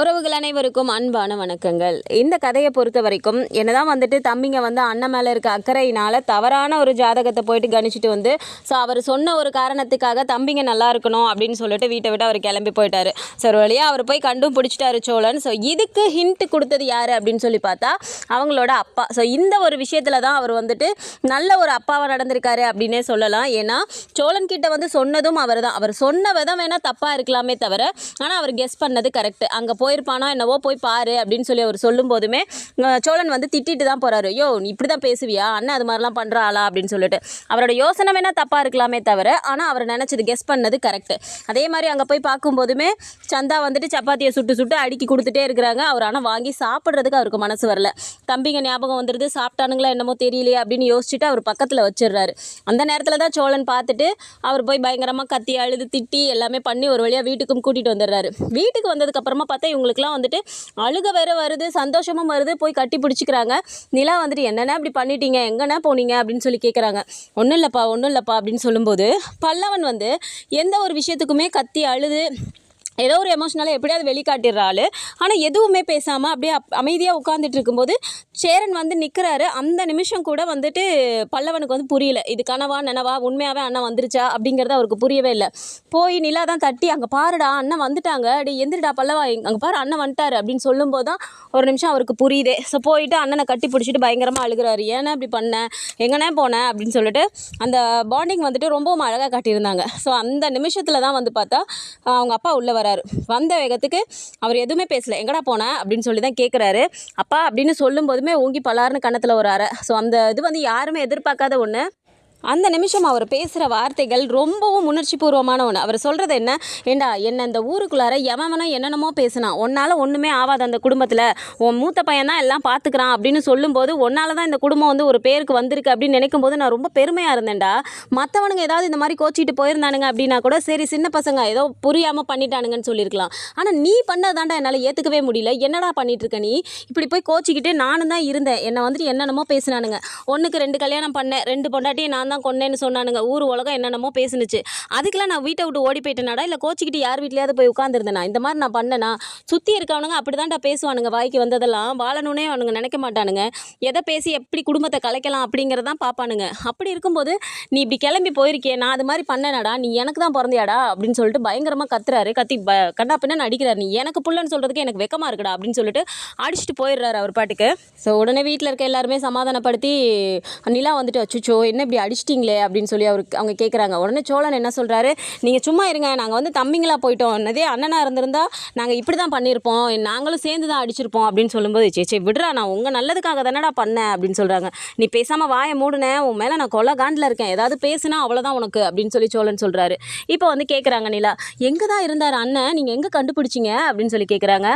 உறவுகள் அனைவருக்கும் அன்பான வணக்கங்கள். இந்த கதையை பொறுத்த வரைக்கும் என்னதான் வந்துட்டு தம்பிங்க வந்து அண்ணன் மேலே இருக்க அக்கறையினால தவறான ஒரு ஜாதகத்தை போயிட்டு கணிச்சிட்டு வந்து ஸோ அவர் சொன்ன ஒரு காரணத்துக்காக தம்பிங்க நல்லா இருக்கணும் அப்படின்னு சொல்லிட்டு வீட்டை விட்டு அவர் கிளம்பி போயிட்டாரு. ஸோ ஒரு வழியாக அவர் போய் கண்டும் பிடிச்சிட்டாரு சோழன். ஸோ இதுக்கு ஹிண்ட் கொடுத்தது யார் அப்படின்னு சொல்லி பார்த்தா அவங்களோட அப்பா. ஸோ இந்த ஒரு விஷயத்தில் தான் அவர் வந்துட்டு நல்ல ஒரு அப்பாவாக நடந்திருக்காரு அப்படின்னே சொல்லலாம். ஏன்னா சோழன் கிட்ட வந்து சொன்னதும் அவர் தான் அவர் சொன்ன விதம் வேணால் தப்பாக இருக்கலாமே தவிர ஆனால் அவர் கெஸ் பண்ணது கரெக்ட் அங்கே போயிருப்பானா என்னவோ போய் பாரு அப்படின்னு சொல்லி அவர் சொல்லும் போதுமே சோழன் வந்து திட்டிட்டு தான் போகிறாரு யோ நீ இப்படி தான் பேசுவியா? அண்ணன் அது மாதிரிலாம் பண்ணுறாளா அப்படின்னு சொல்லிட்டு. அவரோட யோசனை வேணால் தப்பாக இருக்கலாமே தவிர ஆனால் அவர் நினச்சது கெஸ் பண்ணது கரெக்டு அதே மாதிரி அங்கே போய் பார்க்கும்போதுமே சந்தா வந்துட்டு சப்பாத்தியை சுட்டு சுட்டு அடுக்கி கொடுத்துட்டே இருக்கிறாங்க. அவர் ஆனால் வாங்கி சாப்பிட்றதுக்கு அவருக்கு மனசு வரல. தம்பிங்க ஞாபகம் வந்துடுது சாப்பிட்டானுங்களா என்னமோ தெரியலையே? அப்படின்னு யோசிச்சுட்டு அவர் பக்கத்தில் வச்சிடுறாரு. அந்த நேரத்தில் தான் சோழன் பார்த்துட்டு அவர் போய் பயங்கரமாக கத்தி அழுது திட்டி எல்லாமே பண்ணி ஒரு வழியாக வீட்டுக்கும் கூட்டிகிட்டு வந்துடுறாரு. வீட்டுக்கு வந்ததுக்கப்புறமா பார்த்தா இவங்களுக்குலாம் வந்துட்டு அழுக வேற வருது சந்தோஷமும் வருது போய் கட்டி பிடிச்சிக்கிறாங்க. நிலா வந்துட்டு என்னென்ன இப்படி பண்ணிட்டீங்க? எங்கண்ணா போனீங்க? அப்படின்னு சொல்லி கேட்குறாங்க ஒன்றும் இல்லைப்பா ஒன்றும் இல்லைப்பா அப்படின்னு சொல்லும்போது பல்லவன் வந்து எந்த ஒரு விஷயத்துக்குமே கத்தி அழுது ஏதோ ஒரு எமோஷனலாக எப்படியாவது வெளிக்காட்டிடுறாள் ஆனால் எதுவுமே பேசாமல் அப்படியே அப் அமைதியாக உட்காந்துட்டு இருக்கும்போது சேரன் வந்து நிற்கிறாரு அந்த நிமிஷம் கூட வந்துட்டு பல்லவனுக்கு வந்து புரியல. இது கனவா நனவா உண்மையாகவே அண்ணன் வந்துருச்சா அப்படிங்கிறது அவருக்கு புரியவே இல்லை. போய் நிலா தான் தட்டி அங்கே பாருடா அண்ணன் வந்துட்டாங்க. அடி எந்திரிடா பல்லவா. அங்கே பாரு அண்ணன் வந்துட்டாரு. அப்படின்னு சொல்லும்போது தான் ஒரு நிமிஷம் அவருக்கு புரியுதே. ஸோ போயிட்டு அண்ணனை கட்டி பிடிச்சிட்டு பயங்கரமாக அழுகிறாரு. ஏன்னா இப்படி பண்ண? எங்கனே போனேன் அப்படின்னு சொல்லிட்டு அந்த பாண்டிங் வந்துட்டு ரொம்பவும் அழகாக காட்டியிருந்தாங்க. ஸோ அந்த நிமிஷத்தில் தான் வந்து பார்த்தா அவங்க அப்பா உள்ளே வராரு. வந்த வேகத்துக்கு அவர் எதுவுமே பேசலை. எங்கடா போன? அப்படின்னு சொல்லி தான் கேட்குறாரு அப்பா அப்படின்னு சொல்லும் போதுமே ஓங்கி பலாருன்னு கண்ணத்தில் ஒரு அறை ஸோ அந்த இது வந்து யாருமே எதிர்பார்க்காத ஒன்று அந்த நிமிஷம் அவர் பேசுகிற வார்த்தைகள் ரொம்பவும் உணர்ச்சி பூர்வமான ஒன்று அவர் சொல்கிறது என்ன? ஏண்டா என்ன இந்த ஊருக்குள்ளார எவனோ என்னென்னமோ பேசினான் உன்னால் ஒன்றுமே ஆகாது அந்த குடும்பத்தில். உன் மூத்த பையன் தான் எல்லாம் பார்த்துக்கிறான் அப்படின்னு சொல்லும்போது ஒன்னால் தான் இந்த குடும்பம் வந்து ஒரு பேருக்கு வந்திருக்கு அப்படின்னு நினைக்கும் போது நான் ரொம்ப பெருமையாக இருந்தேன்டா. மற்றவனுங்க ஏதாவது இந்த மாதிரி கோச்சிட்டு போயிருந்தானுங்க அப்படின்னா கூட சரி சின்ன பசங்க ஏதோ புரியாமல் பண்ணிட்டானுங்கன்னு சொல்லியிருக்கலாம். ஆனால் நீ பண்ணதாண்டா என்னால் ஏற்றுக்கவே முடியல. என்னடா பண்ணிட்டு இருக்க நீ? இப்படி போய் கோச்சிக்கிட்டு நானும் தான் இருந்தேன். என்னை வந்துட்டு என்னென்னமோ பேசினானுங்க. ஒன்றுக்கு ரெண்டு கல்யாணம் பண்ணேன். ரெண்டு பொண்டாட்டியை நான் தான் கொண்டேன்னு சொன்னானுங்க. ஊர் உலகம் என்னென்னமோ பேசுனுச்சு. அதுக்கெல்லாம் நான் வீட்டை விட்டு ஓடி போயிட்டேனாடா? இல்லை கோச்சிக்கிட்டு யார் வீட்லையாவது போய் உட்காந்துருந்தேனா இந்த மாதிரி நான் பண்ணேனா? சுற்றி இருக்கவனுங்க அப்படி தான்டா பேசுவானுங்க வாய்க்கு வந்ததெல்லாம். வாழணுன்னே அவனுங்க நினைக்க மாட்டானுங்க. எதை பேசி எப்படி குடும்பத்தை கலைக்கலாம் அப்படிங்கிறதான் பார்ப்பானுங்க அப்படி இருக்கும்போது நீ இப்படி கிளம்பி போயிருக்கியே. நான் அது மாதிரி பண்ணேனாடா? நீ எனக்கு தான் பிறந்தியாடா? அப்படின்னு சொல்லிட்டு பயங்கரமாக கத்துறாரு. கத்தி ப கண்டா பின்ன நடிக்கிறாரு. நீ எனக்கு புள்ளன்னு சொல்கிறதுக்கு எனக்கு வெக்கமாக இருக்குடா? அப்படின்னு சொல்லிட்டு அடிச்சுட்டு போயிடுறாரு அவர் பாட்டுக்கு. ஸோ உடனே வீட்டில் இருக்க எல்லாருமே சமாதானப்படுத்தி நிலா வந்துட்டு அச்சுச்சோ என்ன இப்படி அடிச்சிட்டிங்களே அப்படின்னு சொல்லி அவருக்கு அவங்க கேட்குறாங்க உடனே சோழன் என்ன சொல்கிறாரு நீங்கள் சும்மா இருங்க. நாங்கள் வந்து தம்பிங்களா போயிட்டோம். என்னதே அண்ணனாக இருந்திருந்தா நாங்கள் இப்படி தான் பண்ணியிருப்போம் நாங்களும் சேர்ந்து தான் அடிச்சிருப்போம். அப்படின்னு சொல்லும்போது சே சே விடுறா. நான் உங்கள் நல்லதுக்காக தானடா பண்ணேன். அப்படின்னு சொல்கிறாங்க நீ பேசாமல் வாயை மூடுனேன் உன் மேலே நான் கொலை காண்டில் இருக்கேன். ஏதாவது பேசுனா அவ்வளோதான் உனக்கு. அப்படின்னு சொல்லி சோழன் சொல்கிறாரு இப்போ வந்து கேட்குறாங்க நிலா எங்கே தான் இருந்தார் அண்ணன்? நீங்கள் எங்கே கண்டுபிடிச்சிங்க? அப்படின்னு சொல்லி கேட்குறாங்க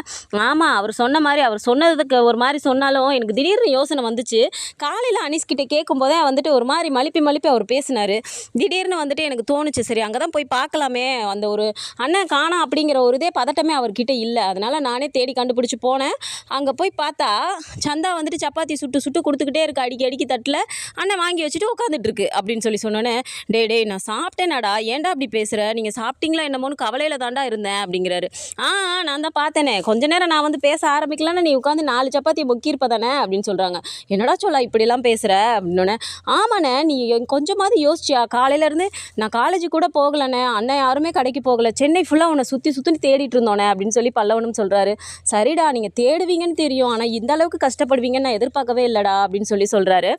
ஆமாம் அவர் சொன்ன மாதிரி அவர் சொன்னதுக்கு ஒரு மாதிரி சொன்னாலும் எனக்கு திடீர்னு யோசனை வந்துச்சு. காலையில் அனிஸ்கிட்ட கேட்கும்போதே வந்துட்டு ஒரு மாதிரி மலிப்பி மலிப்பி அவர் பேசினார். திடீர்னு வந்துட்டு எனக்கு தோணுச்சு சரி அங்கே தான் போய் பார்க்கலாமே அந்த ஒரு அண்ணன் காணா அப்படிங்கிற ஒரு இதே பதட்டமே அவர்கிட்ட இல்லை. அதனால் நானே தேடி கண்டுபிடிச்சி போனேன். அங்கே போய் பார்த்தா சந்தா வந்துட்டு சப்பாத்தி சுட்டு சுட்டு கொடுத்துக்கிட்டே இருக்கு அடிக்கி அடிக்கி தட்டில். அண்ணன் வாங்கி வச்சுட்டு உட்காந்துட்டு இருக்கு அப்படின்னு சொல்லி சொன்னோன்னே டே டேய் நான் சாப்பிட்டேனாடா ஏன்டா அப்படி பேசுகிற நீங்கள் சாப்பிட்டீங்களா என்னமோன்னு கவலையில் தாண்டா இருந்தேன் அப்படிங்கிறாரு. ஆ ஆ, நான் தான் பார்த்தேனே கொஞ்ச நேரம் நான் வந்து பேச ஆரம்பிக்கலான்னு நீ உட்காந்து நாலு சப்பாத்தி பொக்கியிருப்ப தானே அப்படின்னு சொல்கிறாங்க என்னடா சொல்ல இப்படிலாம் பேசுகிற அப்படின்னோடனே ஆமாண்ணே நீ என் கொஞ்சமாவது யோசிச்சியா காலையிலேருந்து நான் காலேஜ் கூட போகலண்ணே. அண்ணன் யாருமே கடைக்கு போகலை. சென்னை ஃபுல்லாக உன்னை சுற்றி சுற்றி தேடிட்டு இருந்தோனே அப்படின்னு சொல்லி பல்லவனும் சொல்கிறாரு சரிடா நீங்கள் தேடுவீங்கன்னு தெரியும். ஆனால் இந்த அளவுக்கு கஷ்டப்படுவீங்கன்னு நான் எதிர்பார்க்கவே இல்லைடா அப்படின்னு சொல்லி சொல்கிறாரு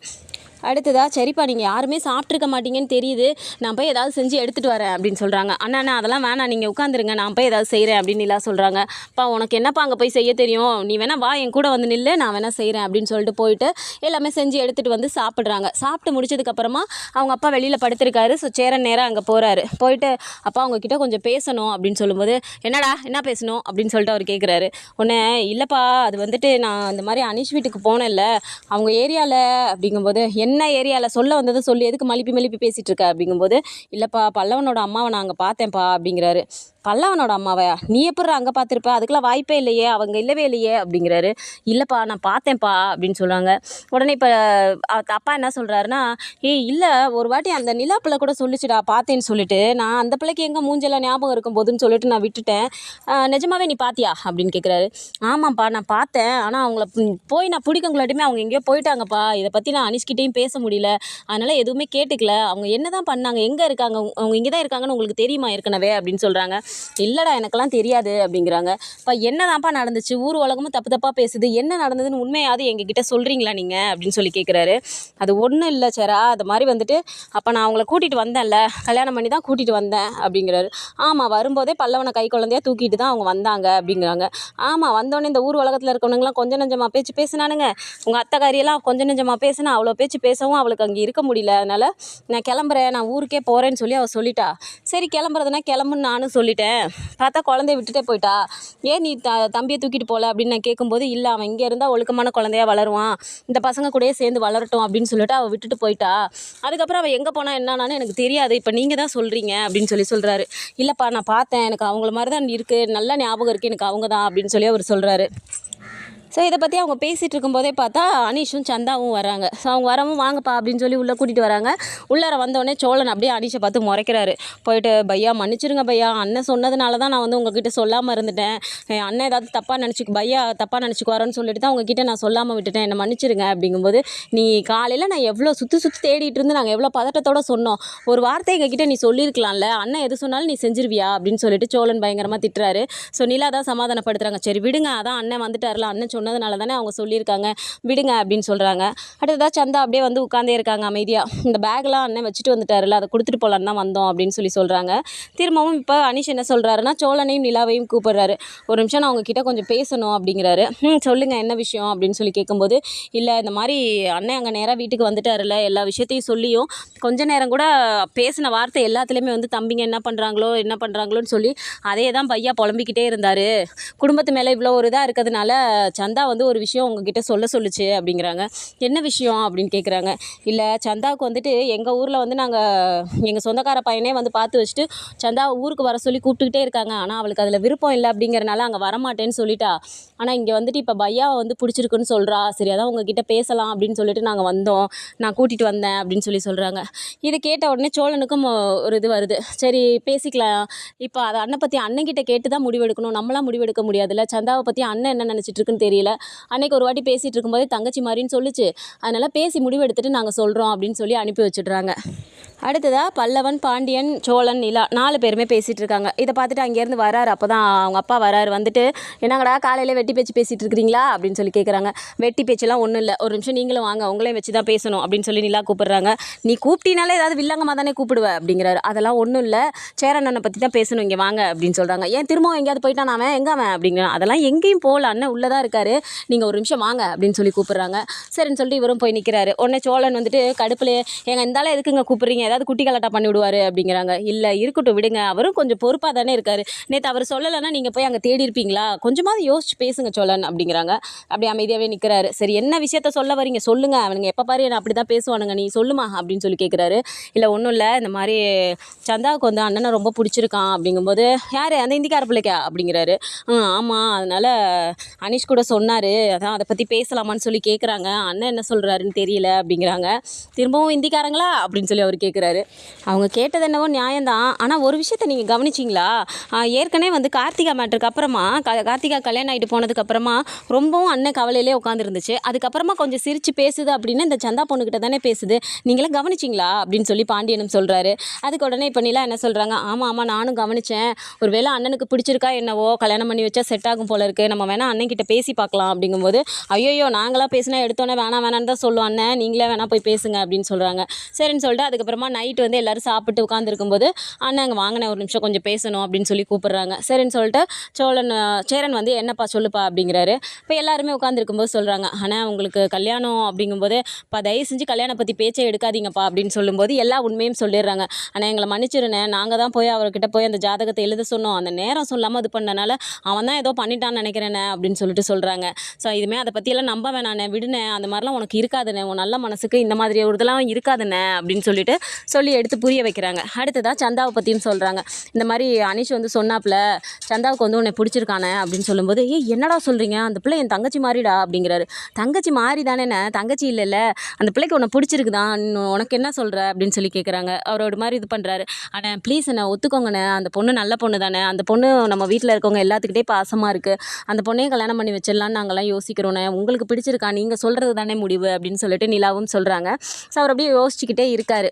அடுத்ததா சரிப்பா நீங்கள் யாருமே சாப்பிட்ருக்க மாட்டீங்கன்னு தெரியுது. நான் போய் ஏதாவது செஞ்சு எடுத்துகிட்டு வரேன் அப்படின்னு சொல்கிறாங்க அண்ணா அண்ணா அதெல்லாம் வேணாம். நீங்கள் உட்காந்துருங்க. நான் போய் ஏதாவது செய்கிறேன் அப்படின்னு நிலா சொல்கிறாங்க பா உனக்கு என்னப்பா அங்கே போய் செய்ய தெரியும்? நீ வேணா வா என் கூட வந்து நில்லு. நான் வேணா செய்கிறேன் அப்படின்னு சொல்லிட்டு போயிட்டு எல்லாமே செஞ்சு எடுத்துகிட்டு வந்து சாப்பிட்றாங்க. சாப்பிட்டு முடிச்சதுக்கப்புறமா அவங்க அப்பா வெளியில் படுத்திருக்காரு. ஸோ சேர நேரம் அங்கே போகிறாரு போயிட்டு அப்பா அவங்கக்கிட்ட கொஞ்சம் பேசணும். அப்படின்னு சொல்லும்போது என்னடா என்ன பேசணும்? அப்படின்னு சொல்லிட்டு அவர் கேட்குறாரு உடனே இல்லைப்பா அது வந்துட்டு நான் இந்த மாதிரி அனிஷ் வீட்டுக்கு போனேன்ல. அவங்க ஏரியாவில் அப்படிங்கும்போது என்ன என்ன ஏரியாவில் சொல்ல வந்ததை சொல்லி எதுக்கு மலிப்பி மலிப்பி பேசிகிட்டு இருக்க அப்படிங்கும்போது இல்லைப்பா பல்லவனோட அம்மாவை நான் அங்கே பார்த்தேன்ப்பா அப்படிங்கிறாரு. பல்லவனோட அம்மாவையா? நீ எப்படி அங்கே பார்த்துருப்ப? அதுக்கெல்லாம் வாய்ப்பே இல்லையே. அவங்க இல்லவே இல்லையே அப்படிங்கிறாரு. இல்லைப்பா நான் பார்த்தேன்ப்பா அப்படின்னு சொல்கிறாங்க உடனே இப்போ அப்பா என்ன சொல்கிறாருன்னா ஏய் இல்லை ஒரு வாட்டி அந்த நிலா பிள்ளை கூட சொல்லிச்சுடா பார்த்தேன்னு சொல்லிட்டு நான் அந்த பிள்ளைக்கு எங்கே மூஞ்செல்லாம் ஞாபகம் இருக்கும் போதுன்னு சொல்லிட்டு நான் விட்டுட்டேன். நிஜமாவே நீ பாத்தியா? அப்படின்னு கேட்குறாரு ஆமாம்ப்பா நான் பார்த்தேன். ஆனால் அவங்கள போய் நான் பிடிக்கங்களாட்டுமே அவங்க எங்கேயோ போயிட்டாங்கப்பா. இதை பற்றி நான் அனிஷ்கிட்டையும் பேச முடியல. அதனால் எதுவுமே கேட்டுக்கல. அவங்க என்ன தான் பண்ணாங்க எங்கே இருக்காங்க அவங்க- இங்கே தான் இருக்காங்கன்னு உங்களுக்கு தெரியுமா ஏற்கனவே அப்படின்னு சொல்கிறாங்க இல்லைடா எனக்கெல்லாம் தெரியாது அப்படிங்கிறாங்க. இப்போ என்னதான்ப்பா நடந்துச்சு? ஊர் உலகமும் தப்பு தப்பாக பேசுது. என்ன நடந்ததுன்னு உண்மையாவது எங்ககிட்ட சொல்கிறீங்களா நீங்கள் அப்படின்னு சொல்லி கேட்குறாரு அது ஒன்றும் இல்லை சேரா. அது மாதிரி வந்துட்டு அப்போ நான் அவங்கள கூட்டிகிட்டு வந்தேன்ல. கல்யாணம் பண்ணி தான் கூட்டிகிட்டு வந்தேன் அப்படிங்கிறாரு. ஆமாம் வரும்போதே பல்லவனை கை குழந்தையாக தூக்கிட்டு தான் அவங்க வந்தாங்க அப்படிங்கிறாங்க. ஆமாம் வந்தோடனே இந்த ஊர் உலகத்தில் இருக்கவனுங்களாம் கொஞ்சம் நஞ்சமாக பேச்சு பேசினானுங்க. உங்கள் அத்தக்காரியெல்லாம் கொஞ்சம் நஞ்சமாக பேசினா அவ்வளோ பேச்சு பேசவும் அவளுக்கு அங்கே இருக்க முடியல. அதனால் நான் கிளம்புறேன். நான் ஊருக்கே போகிறேன்னு சொல்லி அவள் சொல்லிட்டா. சரி கிளம்புறதுனா கிளம்புன்னு நானும் சொல்லிட்டேன். பார்த்தா குழந்தைய விட்டுட்டே போயிட்டா. ஏன் நீ த தம்பியை தூக்கிட்டு போகல அப்படின்னு நான் கேட்கும்போது இல்லை அவன் இங்கே இருந்தால் ஒழுக்கமான குழந்தையா வளருவான். இந்த பசங்க கூடயே சேர்ந்து வளரட்டும் அப்படின்னு சொல்லிட்டு அவள் விட்டுட்டு போயிட்டா. அதுக்கப்புறம் அவள் எங்கே போனால் என்னன்னு எனக்கு தெரியாது. இப்போ நீங்கள் தான் சொல்கிறீங்க அப்படின்னு சொல்லி சொல்கிறாரு இல்லைப்பா நான் பார்த்தேன். எனக்கு அவங்கள மாதிரி தான் இருக்குது நல்ல ஞாபகம் இருக்குது எனக்கு அவங்க தான் அப்படின்னு சொல்லி அவர் சொல்கிறாரு ஸோ இதை பற்றி அவங்க பேசிகிட்டு இருக்கும்போதே பார்த்தா அனீஷும் சந்தாவும் வராங்க. ஸோ அவங்க வரவும் வாங்கப்பா அப்படின்னு சொல்லி உள்ளே கூட்டிகிட்டு வராங்க. உள்ளார வந்தோடனே சோழன் அப்படியே அனீஷை பார்த்து முறைக்கிறாரு. போயிட்டு பையா மன்னிச்சிருங்க பையா. அண்ணன் சொன்னதுனால தான் நான் வந்து உங்ககிட்ட சொல்லாமல் இருந்துட்டேன். என் அண்ணன் ஏதாவது தப்பாக நினச்சிக்கு பையா தப்பாக நினச்சிக்குவாரோன்னு சொல்லிட்டு தான் உங்ககிட்ட நான் சொல்லாமல் விட்டுட்டேன். என்னை மன்னிச்சிருங்க அப்படிங்கும்போது நீ காலையில் நான் எவ்வளோ சுற்றி சுற்றி தேடிட்டு இருந்து நாங்கள் எவ்வளோ பதட்டத்தோடு சொன்னோம். ஒரு வார்த்தை எங்ககிட்ட நீ சொல்லியிருக்கலாம்ல. அண்ணன் எது சொன்னாலும் நீ செஞ்சிருவியா? அப்படின்னு சொல்லிட்டு சோழன் பயங்கரமாக திட்டுறாரு. ஸோ நிலா தான் சமாதானப்படுத்துறாங்க. சரி விடுங்க. அதான் அண்ணன் வந்துட்டார்ல. அண்ணன் சொன்னதுனால தானே அவங்க சொல்லியிருக்காங்க. விடுங்க அப்படின்னு சொல்கிறாங்க அடுத்ததாக சந்தா அப்படியே வந்து உட்காந்தே இருக்காங்க அமைதியாக இந்த பேக்லாம் அண்ணன் வச்சுட்டு வந்துட்டாருல அதை கொடுத்துட்டு போகலான்னு தான் வந்தோம் அப்படின்னு சொல்லி சொல்கிறாங்க திரும்பவும் இப்போ அனிஷ் என்ன சொல்கிறாருன்னா சோழனையும் நிலாவையும் கூப்பிடுறாரு. ஒரு நிமிஷம் நான் உங்ககிட்ட கொஞ்சம் பேசணும் அப்படிங்கிறாரு. ம் சொல்லுங்கள் என்ன விஷயம்? அப்படின்னு சொல்லி கேட்கும்போது இல்லை இந்த மாதிரி அண்ணன் அங்கே நேராக வீட்டுக்கு வந்துட்டாருல எல்லா விஷயத்தையும் சொல்லியும் கொஞ்ச நேரம் கூட பேசின வார்த்தை எல்லாத்துலேயுமே வந்து தம்பிங்க என்ன பண்ணுறாங்களோ என்ன பண்ணுறாங்களோன்னு சொல்லி அதே தான் பையா புலம்பிக்கிட்டே இருந்தார். குடும்பத்து மேலே இவ்வளோ ஒரு இதாக இருக்கிறதுனால சந்தா வந்து ஒரு விஷயம் உங்ககிட்ட சொல்ல சொல்லுச்சு அப்படிங்கிறாங்க. என்ன விஷயம் அப்படின்னு கேட்குறாங்க இல்லை சந்தாவுக்கு வந்துட்டு எங்கள் ஊரில் வந்து நாங்கள் எங்கள் சொந்தக்கார பையனே வந்து பார்த்து வச்சுட்டு சந்தா ஊருக்கு வர சொல்லி கூப்பிட்டுக்கிட்டே இருக்காங்க. ஆனால் அவளுக்கு அதில் விருப்பம் இல்லை அப்படிங்கிறனால அங்கே வரமாட்டேன்னு சொல்லிட்டா. ஆனால் இங்கே வந்துட்டு இப்போ பையாவை வந்து பிடிச்சிருக்குன்னு சொல்கிறா சரி அதான் உங்ககிட்ட பேசலாம் அப்படின்னு சொல்லிட்டு நாங்கள் வந்தோம். நான் கூட்டிகிட்டு வந்தேன் அப்படின்னு சொல்லி சொல்கிறாங்க இதை கேட்ட உடனே சோழனுக்கும் ஒரு இது வருது. சரி பேசிக்கலாம். இப்போ அதை அண்ணன் பற்றி அண்ணன் கிட்ட கேட்டு தான் முடிவெடுக்கணும். நம்மளாம் முடிவெடுக்க முடியாதுல்ல. சந்தாவை பற்றி அண்ணன் என்ன நினச்சிட்டு இருக்குன்னு தெரியல. அன்னைக்கு ஒரு வாட்டி பேசிகிட்டு இருக்கும்போதே தங்கச்சி மாதிரின்னு சொல்லிச்சு. அதனால் பேசி முடிவெடுத்துட்டு நாங்கள் சொல்கிறோம் அப்படின்னு சொல்லி அனுப்பி வச்சிடுறாங்க. அடுத்ததாக பல்லவன் பாண்டியன் சோழன் நிலா நாலு பேருமே பேசிகிட்டு இருக்காங்க இதை பார்த்துட்டு அங்கேருந்து வராரு. அப்போ தான் அவங்க அப்பா வராரு. வந்துட்டு என்னங்கடா காலையில் வெட்டி பேச்சு பேசிகிட்டு இருக்கிறீங்களா அப்படின்னு சொல்லி கேட்குறாங்க வெட்டி பேச்செல்லாம் ஒன்றும் இல்லை. ஒரு நிமிஷம் நீங்களும் வாங்க. உங்களையும் வச்சு தான் பேசணும். அப்படின்னு சொல்லி நிலா கூப்பிடுறாங்க. நீ கூப்பிட்டீனாலே ஏதாவது வில்லங்கமாக தானே கூப்பிடுவ? அப்படிங்கிறாரு. அதெல்லாம் ஒன்றும் இல்லை. சேரண்ணனை பற்றி தான் பேசணும். இங்கே வாங்க. அப்படின்னு சொல்கிறாங்க ஏன் திரும்பவும் எங்கேயாவது போயிட்டான் அவன்? எங்கே அவன்? அப்படிங்கிறான் அதெல்லாம் எங்கேயும் போகல. அண்ணன் உள்ளே தான் இருக்காரு. நீங்கள் ஒரு நிமிஷம் வாங்க. அப்படின்னு சொல்லி கூப்பிட்றாங்க. சரின்னு சொல்லிட்டு இவரும் போய் நிற்கிறாரு உடனே சோழன் வந்துட்டு கடுப்புலேயே எங்கள் இருந்தாலும் எதுக்குங்க கூப்பிட்றீங்க? ஏதாவது குட்டி கலாட்டா பண்ணி விடுவாரு அப்படிங்கிறாங்க. இல்லை இருக்கட்டும் விடுங்க. அவரும் கொஞ்சம் பொறுப்பாக தானே இருக்காரு. நேற்று அவர் சொல்லலைன்னா நீங்கள் போய் அங்கே தேடி இருப்பீங்களா? கொஞ்சமாவது யோசிச்சு பேசுங்க சோழன் அப்படிங்கிறாங்க. அப்படி அமைதியாகவே நிற்கிறாரு சரி என்ன விஷயத்த சொல்ல வரீங்க? சொல்லுங்க. அவனுங்க எப்போ பாரு என்ன அப்படி தான் பேசுவானுங்க. நீ சொல்லுமா அப்படின்னு சொல்லி கேட்குறாரு இல்லை ஒன்றும் இல்லை. இந்த மாதிரி சந்தாவுக்கு வந்து அண்ணனை ரொம்ப பிடிச்சிருக்கான் அப்படிங்கும்போது யார்? அந்த இந்திக்கார பிள்ளைக்கா? அப்படிங்கிறாரு. "ம், ஆமாம் அதனால் அனிஷ் கூட சொன்னார். அதான் அதை பற்றி பேசலாமான்னு சொல்லி கேட்குறாங்க அண்ணன் என்ன சொல்கிறாருன்னு தெரியல அப்படிங்கிறாங்க. திரும்பவும் இந்திக்காரங்களா? அப்படின்னு சொல்லி அவர் கேட்குறாரு அவங்க கேட்டது என்னவோ நியாயம்தான். ஆனால் ஒரு விஷயத்த நீங்கள் கவனிச்சிங்களா? ஏற்கனவே வந்து கார்த்திகா மேட்டருக்கு அப்புறமா க கார்த்திகா கல்யாணம் ஆகிட்டு போனதுக்கப்புறமா ரொம்பவும் அண்ணன் கவலையிலே உட்காந்துருந்துச்சு அதுக்கப்புறமா கொஞ்சம் சிரித்து பேசுது அப்படின்னு இந்த சந்தா பொண்ணுக்கிட்ட தானே பேசுது. நீங்களாம் கவனிச்சிங்களா? அப்படின்னு சொல்லி பாண்டியனும் சொல்கிறாரு அதுக்கு உடனே இப்போ நிலா என்ன சொல்கிறாங்க ஆமாம் ஆமாம் நானும் கவனித்தேன் ஒரு வேளை அண்ணனுக்கு பிடிச்சிருக்கா என்னவோ? கல்யாணம் பண்ணி வச்சா செட் ஆகும் போல இருக்கு. நம்ம வேணால் அண்ணன் கிட்ட பேசி பார்க்கலாம் அப்படிங்கும்போது ஐயோயோ நாங்களாம் பேசினா எடுத்தோன்னே வேணாம் வேணான்னு தான் சொல்லுவோம் அண்ணன் நீங்களே வேணால் போய் பேசுங்க அப்படின்னு சொல்கிறாங்க சரின்னு சொல்லிட்டு அதுக்கப்புறமா நைட்டு வந்து எல்லோரும் சாப்பிட்டு உட்காந்துருக்கும்போது அண்ணன் அங்கே வாங்கினேன் ஒரு நிமிஷம் கொஞ்சம் பேசணும் அப்படின்னு சொல்லி கூப்பிட்றாங்க. சரின்னு சொல்லிட்டு சோழன் சேரன் வந்து என்னப்பா சொல்லுப்பா அப்படிங்கிறாரு. இப்போ எல்லாருமே உட்காந்துருக்கும்போது சொல்கிறாங்க அண்ணா உங்களுக்கு கல்யாணம் அப்படிங்கும்போது இப்போ தயவு செஞ்சு கல்யாணம் பற்றி பேச்சே எடுக்காதீங்கப்பா அப்படின்னு சொல்லும்போது எல்லா உண்மையும் சொல்லிடுறாங்க. ஆனால் எங்களை மன்னிச்சிருண்ணே நாங்கள் தான் போய் அவர்கிட்ட போய் அந்த ஜாதகத்தை எழுத சொன்னோம். அந்த நேரம் சொல்லாமல் இது பண்ணனால அவன் தான் ஏதோ பண்ணிட்டான்னு நினைக்கிறேனே அப்படின்னு சொல்லிட்டு சொல்கிறாங்க ஸோ இதுமே அதை பற்றியெல்லாம் நம்ப வேணாண்ணே விடுனே அந்த மாதிரிலாம் உனக்கு இருக்காதுண்ணே உன் நல்ல மனசுக்கு இந்த மாதிரி ஒரு இதெல்லாம் இருக்காதுண்ணே அப்படின்னு சொல்லிட்டு சொல்லி எடுத்து புரிய வைக்கிறாங்க. அடுத்ததாக சந்தாவை பற்றியும் சொல்கிறாங்க இந்த மாதிரி அனிஷ் வந்து சொன்னாப்புல சந்தாவுக்கு வந்து உன்னை பிடிச்சிருக்கானே அப்படின்னு சொல்லும்போது ஏ என்னடா சொல்கிறீங்க அந்த பிள்ளை என் தங்கச்சி மாறிடா அப்படிங்கிறாரு. தங்கச்சி மாறி தானேண்ணே தங்கச்சி இல்லைல்ல. அந்த பிள்ளைக்கு உன்னை பிடிச்சிருக்குதான் உனக்கு என்ன சொல்கிற அப்படின்னு சொல்லி கேட்குறாங்க அவரோட மாதிரி இது பண்ணுறாரு அண்ணே ப்ளீஸ் என்ன ஒத்துக்கோங்கண்ணே. அந்த பொண்ணு நல்ல பொண்ணு தானே அந்த பொண்ணு நம்ம வீட்டில் இருக்கவங்க எல்லாத்துக்கிட்டே பாசமாக இருக்குது அந்த பொண்ணையும் கல்யாணம் பண்ணி வச்சிடலான்னு நாங்கள்லாம் யோசிக்கிறோண்ணே. உங்களுக்கு பிடிச்சிருக்கா? நீங்கள் சொல்கிறது தானே முடிவு? அப்படின்னு சொல்லிட்டு நிலாவும் சொல்கிறாங்க ஸோ அவர் அப்படியே யோசிச்சுக்கிட்டே இருக்காரு.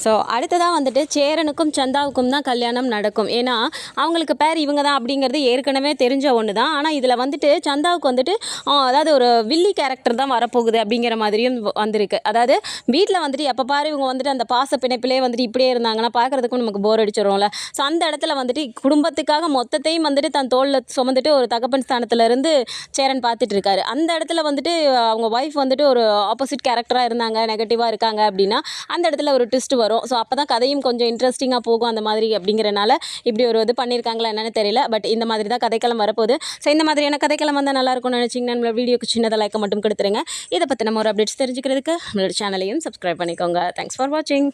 ஸோ அடுத்ததாக வந்துட்டு சேரனுக்கும் சந்தாவுக்கும் தான் கல்யாணம் நடக்கும். ஏன்னா அவங்களுக்கு பேர் இவங்க தான் அப்படிங்கிறது ஏற்கனவே தெரிஞ்ச ஒன்று தான். ஆனால் இதில் வந்துட்டு சந்தாவுக்கு வந்துட்டு அதாவது ஒரு வில்லி கேரக்டர் தான் வரப்போகுது அப்படிங்கிற மாதிரியும் வ- வந்திருக்கு. அதாவது வீட்டில் வந்துட்டு எப்போ பாரு இவங்க வந்துட்டு அந்த பாச பிணைப்பிலே வந்துட்டு இப்படியே இருந்தாங்கன்னா பார்க்குறதுக்கும் நமக்கு போர் அடிச்சிடும்ல ஸோ அந்த இடத்துல வந்துட்டு குடும்பத்துக்காக மொத்தத்தையும் வந்துட்டு தன் தோளில் சுமந்துட்டு ஒரு தகப்பன் ஸ்தானத்துலேருந்து சேரன் பார்த்துட்டு இருக்காரு. அந்த இடத்துல வந்துட்டு அவங்க ஒய்ஃப் வந்துட்டு ஒரு ஆப்போசிட் கேரக்டராக இருந்தாங்க நெகட்டிவாக இருக்காங்க அப்படின்னா அந்த இடத்துல ஒரு ட்விஸ்ட் வரும். ஸோ அப்போ தான் கதையும் கொஞ்சம் இன்ட்ரெஸ்டிங்காக போகும் அந்த மாதிரி அப்படிங்கிறனால இப்படி ஒரு இது பண்ணியிருக்காங்களா என்னென்னு தெரியல. பட் இந்த மாதிரி தான் கதைக்களம் வரப்போகுது. ஸோ இந்த மாதிரியான கதைக்களம் வந்தால் நல்லாயிருக்கும்னு நினச்சிங்கன்னா நம்மளோட வீடியோக்கு சின்னதாக லைக்கை மட்டும் கொடுத்துருங்க. இதை பற்றி நம்ம ஒரு அப்டேட்ஸ் தெரிஞ்சுக்கிறதுக்கு நம்மளோட சேனலையும் சப்ஸ்கிரைப் பண்ணிக்கோங்க. தேங்க்ஸ் ஃபார் வாட்சிங்